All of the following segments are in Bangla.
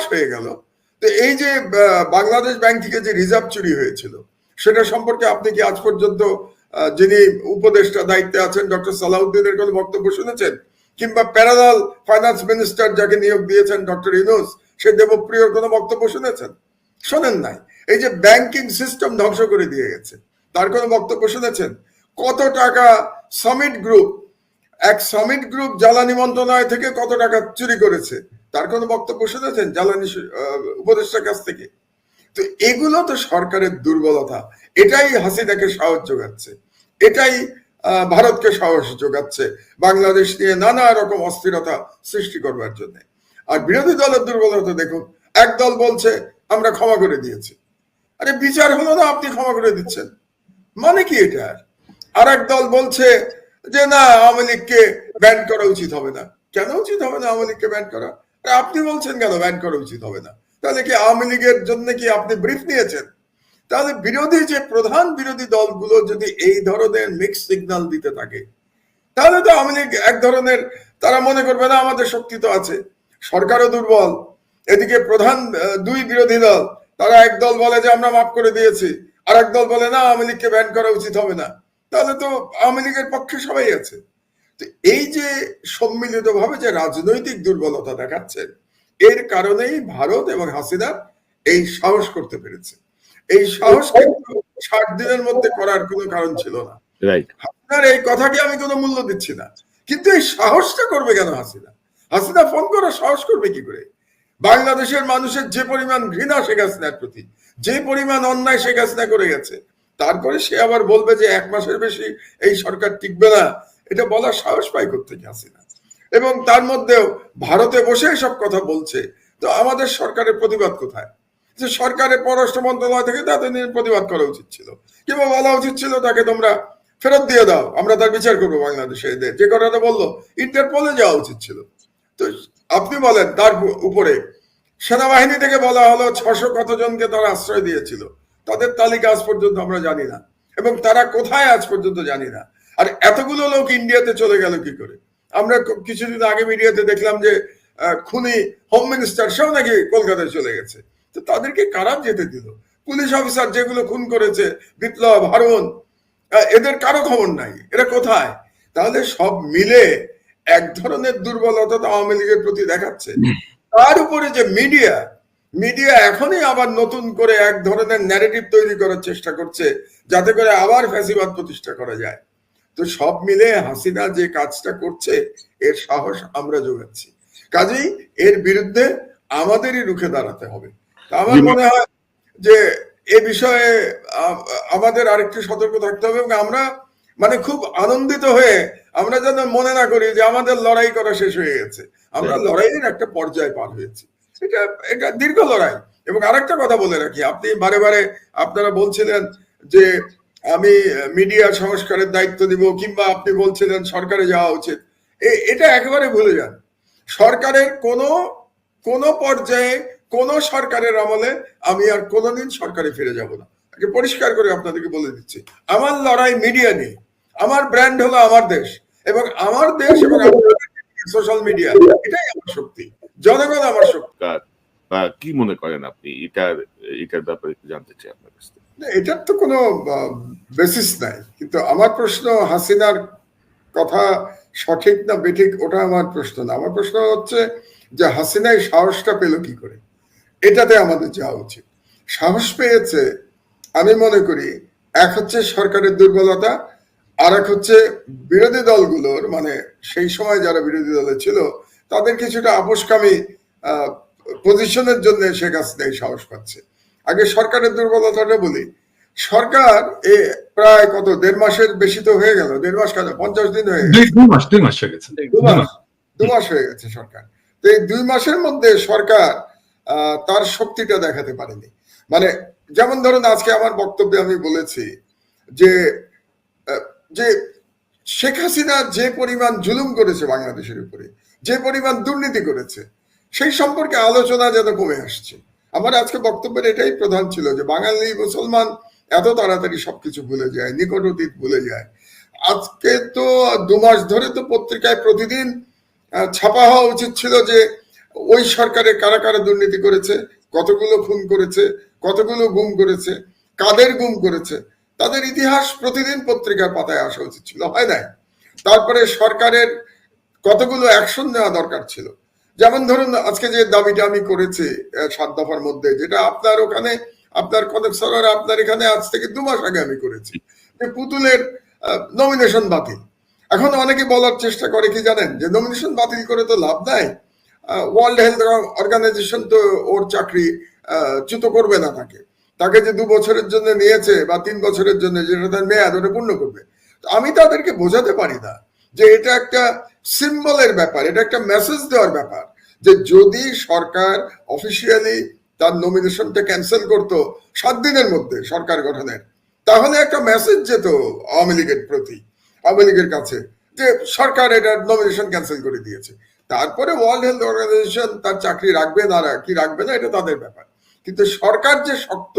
মাস হয়ে গেল। তো এই যে বাংলাদেশ ব্যাংক থেকে যে রিজার্ভ চুরি হয়েছিল, সেটা সম্পর্কে আপনি কি আজ পর্যন্ত যিনি উপদেষ্টা দায়িত্বে আছেন, ডক্টর সালাউদ্দিনের কোনো বক্তব্য শুনেছেন? কিংবা প্যারালাল ফাইন্যান্স মিনিস্টার যাকে নিয়োগ দিয়েছেন, ডক্টর ইনুস সে দেবপ্রিয়র কোনো বক্তব্য শুনেছেন? শোনেন নাই। এই যে ব্যাংকিং সিস্টেম ধ্বংস করে দিয়ে গেছে, তার কোনো বক্তব্য শুনেছেন? কত টাকা সমিট গ্রুপ, এক সমিট গ্রুপ জ্বালানি মন্ত্রণালয় থেকে কত টাকা চুরি করেছে? তার কোনো বক্তব্য শুনেছেন? জ্বালানি উপদেষ্টার কাছ থেকে। তো এগুলো তো সরকারের দুর্বলতা। এটাই হাসিনাকে সাহস যোগাচ্ছে। এটাই ভারতকে সাহস যোগাচ্ছে বাংলাদেশ নিয়ে নানা রকম অস্থিরতা সৃষ্টি করবার জন্য। আর বিরোধী দলের দুর্বলতা দেখুন, এক দল বলছে, আমরা ক্ষমা করে দিয়েছি। আরে বিচার হলো না, আপনি ক্ষমা করে দিচ্ছেন। মানে কি এটা আর? এক দল বলছে যে, না, আওয়ামী লীগকে ব্যান করা উচিত হবে না। কেন উচিত হবে না আওয়ামী লীগকে ব্যান করা? আপনি বলছেন কেন? ব্যান করা উচিত হবে না। তাহলে কি আওয়ামী লীগের জন্য কি আপনি ব্রিফ নিয়েছেন? তাহলে বিরোধী যে প্রধান বিরোধী দলগুলো যদি এই ধরনের মিক্স সিগন্যাল দিতে থাকে, তাহলে তো আওয়ামী লীগ এক ধরনের, তারা মনে করবে, না, আমাদের শক্তি তো আছে। সরকারও দুর্বল। এদিকে প্রধান দুই বিরোধী দল, তারা এক দল বলে যে আমরা মাফ করে দিয়েছি আর এক দল বলে, না, আওয়ামী লীগকে ব্যান করা উচিত হবে না। তাহলে তো আওয়ামী লীগের পক্ষে সবাই আছে। এই যে সম্মিলিত ভাবে যে রাজনৈতিক দুর্বলতা দেখাচ্ছেন এর কারণেই ভারত এবং হাসিনা এই সাহস করতে পেরেছে। এই সাহস কিন্তু ষাট দিনের মধ্যে করার কোনো কারণ ছিল না। হাসিনার এই কথাকে আমি কোনো মূল্য দিচ্ছি না। কিন্তু এই সাহসটা করবে কেন হাসিনা? হাসিনা ফোন করার সাহস করবে কি করে? বাংলাদেশের মানুষের যে পরিমাণ ঘৃণা শেখ হাসিনার প্রতি যে পরিমাণ অন্যায় শেখ হাসিনা করে গেছে তারপরে সে আবার বলবে যে এক মাসের বেশি এই সরকার টিকবে না এটা বলার সাহস পাই করতে হাসিনা? এবং তার মধ্যেও ভারতে বসে সব কথা বলছে। তো আমাদের সরকারের প্রতিবাদ কোথায়? যে সরকারের পররাষ্ট্র মন্ত্রণালয় থেকে তাদের প্রতিবাদ করা উচিত ছিল। কিংবা বলা উচিত ছিল তাকে তোমরা ফেরত দিয়ে দাও, আমরা তার বিচার করব বাংলাদেশে। যে কথাটা বলল, ইন্টারপোলে যাওয়া উচিত ছিল। তো আপনি বলেন, তার উপরে সেনাবাহিনী থেকে বলা হলো ছশো কতজনকে তারা আশ্রয় দিয়েছিল। তাদের তালিকা আজ পর্যন্ত আমরা জানি না। এবং তারা কোথায় আজ পর্যন্ত জানি না। এতগুলো লোক ইন্ডিয়াতে চলে গেল কি করে? আমরা কিছুদিন আগে মিডিয়াতে দেখলাম যে খুনি হোম মিনিস্টার সেও নাকি কলকাতায় চলে গেছে। তো তাদেরকে কারা যেতে দিল? পুলিশ অফিসার যেগুলো খুন করেছে, বিপ্লব, হারুন এদের কারও খবর নাই। এরা কোথায়? তাহলে সব মিলে এক ধরনের দুর্বলতা তো আওয়ামী লীগের প্রতি দেখাচ্ছে। তার উপরে যে মিডিয়া মিডিয়া এখনই আবার নতুন করে এক ধরনের ন্যারেটিভ তৈরি করার চেষ্টা করছে, যাতে করে আবার ফ্যাসিবাদ প্রতিষ্ঠা করা যায়। তো সব মিলে হাসিনা যে কাজটা করছে এর সাহস আমরা যোগাচ্ছি কাজেই এর বিরুদ্ধে আমাদেরই রুখে দাঁড়াতে হবে। আমার মনে হয় যে এ বিষয়ে আমাদের আরেকটু সতর্ক থাকতে হবে এবং আমরা মানে খুব আনন্দিত হয়ে আমরা যেন মনে না করি যে আমাদের লড়াই করা শেষ হয়ে গেছে। আমরা হ্যাঁ। লড়াইয়ের একটা পর্যায়ে পার হয়েছি। এটা এটা দীর্ঘ লড়াই। এবং আরেকটা কথা বলে রাখি আপনি বারে বারে আপনারা বলছিলেন যে আমি মিডিয়া সংস্কারের দায়িত্ব দিব কিংবা আপনি বলছিলেন সরকারে যাওয়া উচিত। এটা একেবারে ভুলে যান। সরকারের কোনো কোনো পর্যায়ে, কোন সরকারের আমলে আমি আর কোনোদিন সরকারে ফিরে যাব না। পরিষ্কার করে আপনাদেরকে বলে দিচ্ছি, আমার লড়াই মিডিয়া নিয়ে। আমার ব্র্যান্ড হলো আমার দেশ এবং আমার দেশ এবং সোশ্যাল মিডিয়া এটাই আমার শক্তি। জনগণ আমার শক্তি। কি মনে করেন আপনি? এটার এটার ব্যাপারে জানতে চাই আপনার কাছ থেকে। এটার তো কোনো বেসিস নাই। কিন্তু আমার প্রশ্ন হাসিনার কথা সঠিক না বেঠিক, ওটা আমার প্রশ্ন না। আমার প্রশ্ন হচ্ছে যে হাসিনা এই সাহসটা পেল কি করে? এটাতে আমাদের যাওয়া উচিত। সাহস পেয়েছে, আমি মনে করি, এক হচ্ছে সরকারের দুর্বলতা আর এক হচ্ছে বিরোধী দলগুলোর মানে সেই সময় যারা বিরোধী দলে ছিল, তাদের কিছুটা আপোষকামী পজিশনের জন্য হাসিনা এই সাহস পাচ্ছে। আগে সরকারের দুর্বলতাটা বলি সরকার এ প্রায় কত দেড় মাসের বেশি তো হয়ে গেল দেড় মাস কেন পঞ্চাশ দিন হয়ে গেল দুই দুই মাস দুই মাস হয়ে গেছে। দু মাস হয়ে গেছে সরকার। তো এই দুই মাসের মধ্যে সরকার তার শক্তিটা দেখাতে পারেনি। মানে যেমন ধরুন আজকে আমার বক্তব্যে আমি বলেছি যে যে শেখ হাসিনা যে পরিমাণ জুলুম করেছে বাংলাদেশের উপরে যে পরিমাণ দুর্নীতি করেছে সেই সম্পর্কে আলোচনা যেন কমে আসছে। আমার আজকে বক্তব্যের এটাই প্রধান ছিল যে বাঙালি মুসলমান এত তাড়াতাড়ি সবকিছু ভুলে যায়, নিকট অতীত ভুলে যায়। আজকে তো দু মাস ধরে তো পত্রিকায় প্রতিদিন ছাপা হওয়া উচিত ছিল যে ওই সরকারে কারা কারা দুর্নীতি করেছে, কতগুলো খুন করেছে, কতগুলো গুম করেছে, কাদের গুম করেছে, তাদের ইতিহাস প্রতিদিন পত্রিকার পাতায় আসা উচিত ছিল, হয় নাই? তারপরে সরকারের কতগুলো অ্যাকশন নেওয়া দরকার ছিল। যেমন ধরুন, আজকে যে দাবিটা আমি করেছি সাত দফার মধ্যে, যেটা আপনার ওখানে আপনার কনক সরার আপনার এখানে আজ থেকে দু মাস আগে আমি করেছি। যে পুতুলের নমিনেশন বাতিল। এখন অনেকে বলার চেষ্টা করে কি জানেন? যে নমিনেশন বাতিল করে তো লাভ নাই। ওয়ার্ল্ড হেলথ অর্গানাইজেশন তো ওর চাকরি চ্যুত করবে না তাকে। তাকে যে দু বছরের জন্য নিয়েছে বা তিন বছরের জন্য যেটা তার মেয়াদ, ওটা পূর্ণ করবে। আমি তাদেরকে বোঝাতে পারি না যে এটা একটা সিম্বলের ব্যাপার, এটা একটা মেসেজ দেওয়ার ব্যাপার। যে যদি সরকার অফিসিয়ালি তার নমিনেশনটা ক্যান্সেল করতো সাত দিনের মধ্যে সরকার গঠনের। তাহলে একটা মেসেজ যেত আওয়ামী লীগের প্রতি, আওয়ামী লীগের কাছে, যে সরকার এটা নমিনেশন ক্যান্সেল করে দিয়েছে। তারপরে ওয়ার্ল্ড হেলথ অর্গানাইজেশন তার চাকরি রাখবে না, কি রাখবে না, এটা তাদের ব্যাপার। কিন্তু সরকার যে শক্ত,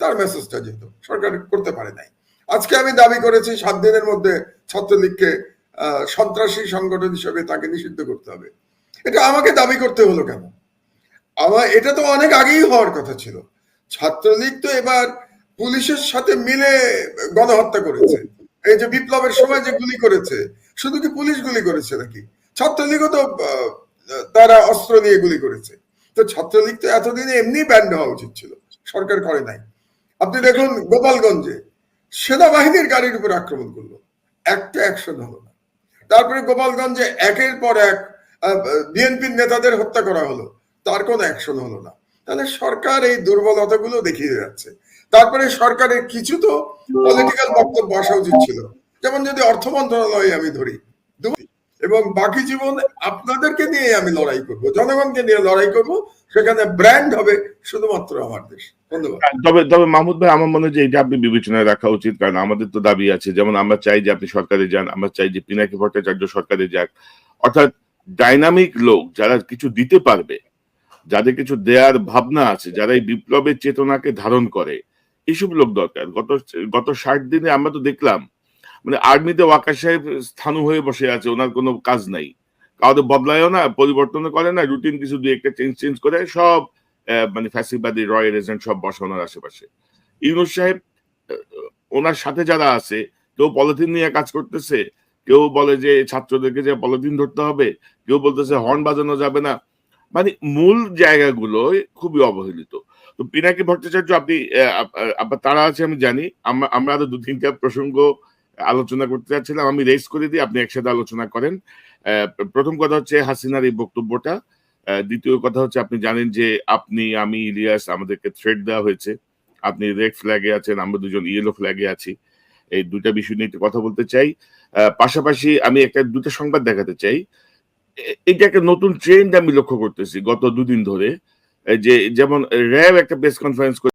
তার মেসেজটা যেত, সরকার করতে পারে নাই। আজকে আমি দাবি করেছি সাত দিনের মধ্যে ছাত্রলীগকে সন্ত্রাসী সংগঠন হিসেবে তাকে নিষিদ্ধ করতে হবে। এটা আমাকে দাবি করতে হলো কেন? আমার এটা তো অনেক আগেই হওয়ার কথা ছিল। ছাত্রলীগ তো এবার পুলিশের সাথে মিলে গণহত্যা করেছে। এই যে বিপ্লবের সময় যে গুলি করেছে, শুধু কি পুলিশ গুলি করেছে নাকি? ছাত্রলীগও তো তারা অস্ত্র নিয়ে গুলি করেছে। তো ছাত্রলীগ তো এতদিনে এমনি ব্যান্ড হওয়া উচিত ছিল। সরকার করে নাই। আপনি দেখুন গোপালগঞ্জে সেনাবাহিনীর গাড়ির উপর আক্রমণ করল। একটা অ্যাকশন হলো না। তারপরে গোপালগঞ্জে একের পর এক বিএনপির নেতাদের হত্যা করা হলো। তার কোনো অ্যাকশন হলো না। তাহলে সরকার এই দুর্বলতাগুলো দেখিয়ে যাচ্ছে। তারপরে সরকারের কিছু তো পলিটিক্যাল বক্তব্য আসা উচিত ছিল। যেমন যদি অর্থ মন্ত্রণালয়ে আমি ধরি এবং বাকি জীবন আপনাদেরকে নিয়ে আমি লড়াই করব, জনগণকে নিয়ে লড়াই করব, সেখানে ব্র্যান্ড হবে শুধুমাত্র আমার দেশ। ধন্যবাদ। তবে তবে মাহমুদ ভাই, আমার মনে হয় যে এটা আপনি বিবেচনায় রাখা উচিত, কারণ আমাদের তো দাবি আছে, যেমন আমরা চাই যে আপনি সরকারে যান, আমরা চাই যে পিনাকি ভট্টাচার্য সরকারে যাক। অর্থাৎ ডাইনামিক লোক যারা কিছু দিতে পারবে যাদের কিছু দেয়ার ভাবনা আছে, যারা এই বিপ্লবের চেতনাকে ধারণ করে এইসব লোক দরকার। গত গত ষাট দিনে আমরা তো দেখলাম মানে আর্মিতে ওয়াকা সাহেব স্থানু হয়ে বসে আছে, ওনার কোনো কাজ নাই। কাউকে বদলায়ও না পরিবর্তন করে না, রুটিন কিছু দুই একটা চেঞ্জ চেঞ্জ করে সব মানে ফ্যাসিবাদী রয়্যাল এজেন্ট সব বসানোর আশেপাশে। ইউনুস সাহেব ওনার সাথে যারা আছে, কেউ পলিথিন নিয়ে কাজ করতেছে, কেউ বলে যে ছাত্রদেরকে যে পলিথিন ধরতে হবে, কেউ বলতেছে হর্ন বাজানো যাবে না। মানে মূল জায়গাগুলো খুবই অবহেলিত। তো পিনাকি ভট্টাচার্য, আপনি তারা আছে আমি জানি। আমরা আরও দু তিনটা প্রসঙ্গ আলোচনা করতে চাচ্ছিলাম আমি রেস করে দিই, আপনি একসাথে আলোচনা করেন। প্রথম কথা হচ্ছে হাসিনার এই বক্তব্যটা। দ্বিতীয় কথা হচ্ছে আপনি জানেন যে আপনি, আমি, ইলিয়াস আমাদেরকে থ্রেড দেওয়া হয়েছে। আপনি রেড ফ্ল্যাগে আছেন, আমরা দুজন ইয়েলো ফ্ল্যাগে আছি। এই দুটা বিষয় নিয়ে একটু কথা বলতে চাই। পাশাপাশি আমি একটা দুটো সংবাদ দেখাতে চাই। এটা একটা নতুন ট্রেন্ড আমি লক্ষ্য করতেছি গত দুদিন ধরে। যে, যেমন র্যাব একটা প্রেস কনফারেন্স